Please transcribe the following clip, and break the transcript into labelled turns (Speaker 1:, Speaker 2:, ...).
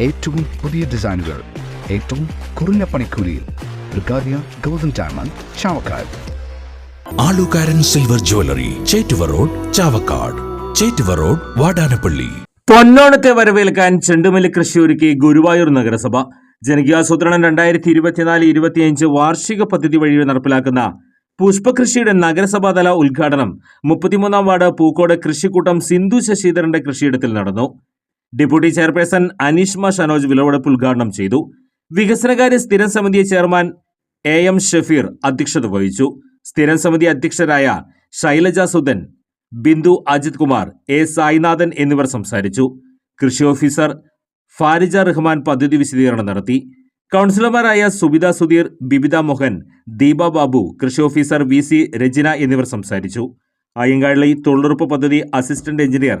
Speaker 1: ഏറ്റവും പുതിയ ഡിസൈനുകൾ ഏറ്റവും കുറഞ്ഞ പണിക്കൂലിയിൽ ബ്രിഗാദിയ golden diamond Chavakkad.
Speaker 2: Alukaran silver jewellery Chettuva road Chavakkad. Chettuva road Vadanappally.
Speaker 3: പൊന്നോണത്തെ വരവേൽക്കാൻ ചെണ്ടുമല്ലി കൃഷി ഒരുക്കി ഗുരുവായൂർ നഗരസഭ. ജനകീയാസൂത്രണം രണ്ടായിരത്തി ഇരുപത്തിനാല് ഇരുപത്തിയഞ്ച് വാർഷിക പദ്ധതി വഴി നടപ്പിലാക്കുന്ന പുഷ്പകൃഷിയുടെ നഗരസഭാതല ഉദ്ഘാടനം മുപ്പത്തിമൂന്നാം വാർഡ് പൂക്കോട് കൃഷിക്കൂട്ടം സിന്ധു ശശിധരന്റെ കൃഷിയിടത്തിൽ നടന്നു. ഡെപ്യൂട്ടി ചെയർപേഴ്സൺ അനീഷ്മ ഷനോജ് വിളവെടുപ്പ് ഉദ്ഘാടനം ചെയ്തു. വികസനകാര്യ സ്ഥിരം സമിതി ചെയർമാൻ എ എം ഷഫീർ അധ്യക്ഷത വഹിച്ചു. സ്ഥിരം സമിതി അധ്യക്ഷരായ ശൈലജ സുധൻ ബിന്ദു അജിത് കുമാർ എ സായിനാഥൻ എന്നിവർ സംസാരിച്ചു. കൃഷി ഓഫീസർ ഫാരിജ റഹ്മാൻ പദ്ധതി വിശദീകരണം നടത്തി. കൗൺസിലർമാരായ സുബിത സുധീർ ബിബിത മോഹൻ ദീപ ബാബു കൃഷി ഓഫീസർ വി സി രജിന എന്നിവർ സംസാരിച്ചു. അയ്യങ്കാളി തൊഴിലുറപ്പ് പദ്ധതി assistant engineer